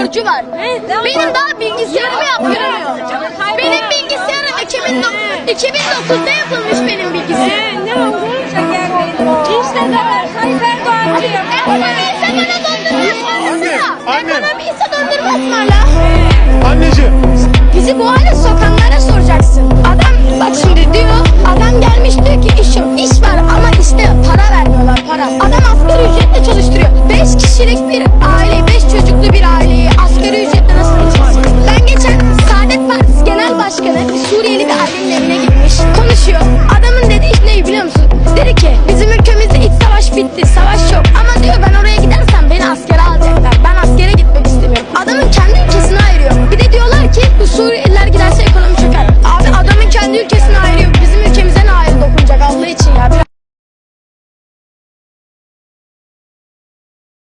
borcu var. Benim daha bilgisayarımı yaptıramıyor. Benim bilgisayarım 2009, 2009'da yapılmış benim bilgisayarım. Ne oldu? İşte kadar Tayyip Erdoğan diyor. Ekonomi ise bana dondurma ısmarlasın. Anne, anne. Ekonomi ise dondurma ısmarla. Anneciğim. Bizi bu hale sokanlara soracaksın. Adam bak şimdi diyor, adam gelmiş diyor ki iş yok. İş var ama işte para vermiyorlar para. Adam asgari ücretle çalıştırıyor. 5 kişilik bir show. I'm